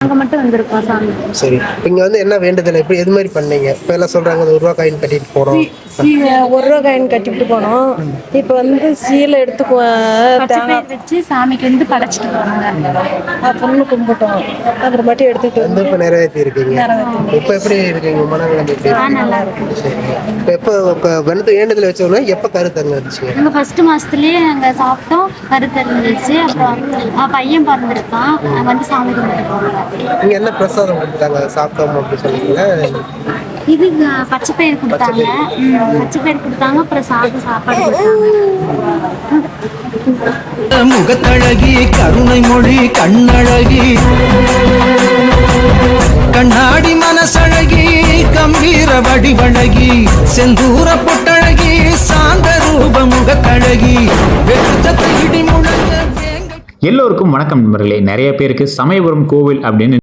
நாங்க மட்டும் வந்திருக்கோம் சாமி. சரி. இங்க வந்து என்ன வேண்டுதல்? எப்படி எது மாதிரி பண்ணீங்க? இப்ப எல்லாம் சொல்றாங்க ஒரு ரூபா காயின் கட்டிட்டு போறோம். ஒரு ரூபா காயின் கட்டிட்டு போனோம் இப்போ வந்து சீலை எடுத்து வச்சு சாமிக்கு வந்து படைச்சிட்டு போனாங்க பொண்ணு கும்பிட்டோம். அப்புறமாட்டி எடுத்துட்டு வந்து இப்ப நிறைவேற்றி இருக்கீங்க இப்ப எப்படி இருக்கீங்க? மனநிலை எப்படி? நல்லா இருக்கு? சரி. இப்ப எப்போ வந்து வேண்டுதல் வச்சோம்னா எப்ப கருத்தங்க வச்சுங்க நாங்க ஃபர்ஸ்ட் மாசத்துலயே நாங்க சாப்பிட்டோம் கருத்து இருந்துச்சு அப்புறம் பையன் பிறந்திருக்கான். வந்து சாமி கும்பிட்டு போனோம் நீங்க என்ன பிரசாதம் கொடுத்தாங்க? சாப்பிட்டோம் அப்படின்னு சொன்னீங்களா இது பச்சை பயிர் கொடுத்தாங்க. பச்சை பயிர் கொடுத்தாங்க. அப்புறம் சாப்பிட்டு சாப்பாடு கொடுத்தாங்க. முகத்தழகி கருணை மொழி கண்ணழகி. கண்ணாடி மனசழகி கம்பீர வடிவழகி. செந்தூர எல்லோருக்கும் வணக்கம் நண்பர்களே. நிறைய பேருக்கு சமயபுரம் கோவில் அப்படின்னு